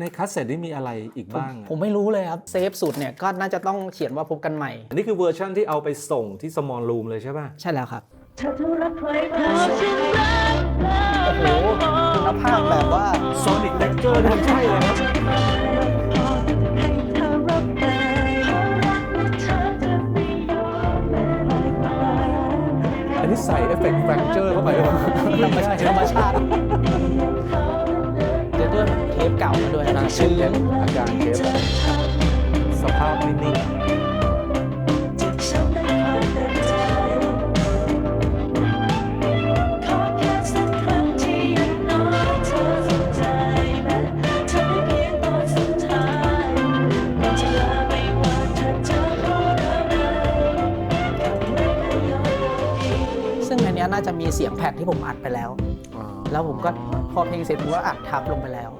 ในคัสเซ็ตนี่มีอะไรอีกบ้างอะผมไม่รู้เลยครับ เซฟสุดเนี่ยก็น่าจะต้องเขียนว่าพบกันใหม่ อันนี้คือเวอร์ชั่นที่เอาไปส่งที่ small room เลยใช่ป่ะ ใช่แล้วครับถ้าเธอรักใครก็ฉันรักเธอโอ้โหคุณภาพแบบว่า Sonic Lecture นี่มันใช่เลยครับ ให้เธอรับแต่เพราะรักของเธอจะไม่ยอมแม้ลอยไปอันนี้ใส่เอฟเฟกต์แฟกเจอร์เข้าไปด้วยธรรมชาติธรรมชาติามาด้วยนะชื้นอาการเทปสภาพไม่นิ่งเจ็บช้ำได้ความเต็มใจขอแค่สักครั้งที่อยังน้อยเธอสนใจแม้เธอเพียงตอนสุดท้ายเราจะลาไม่ว่าเธอจะพูดอะไม่เคยยอมรับซึ่งอันนี้น่าจะมีเสียงแผ่นที่ผมอัดไปแล้ว แล้วผมก็พอเพลงเสร็จผมก็อัดทับลงไปแล้ว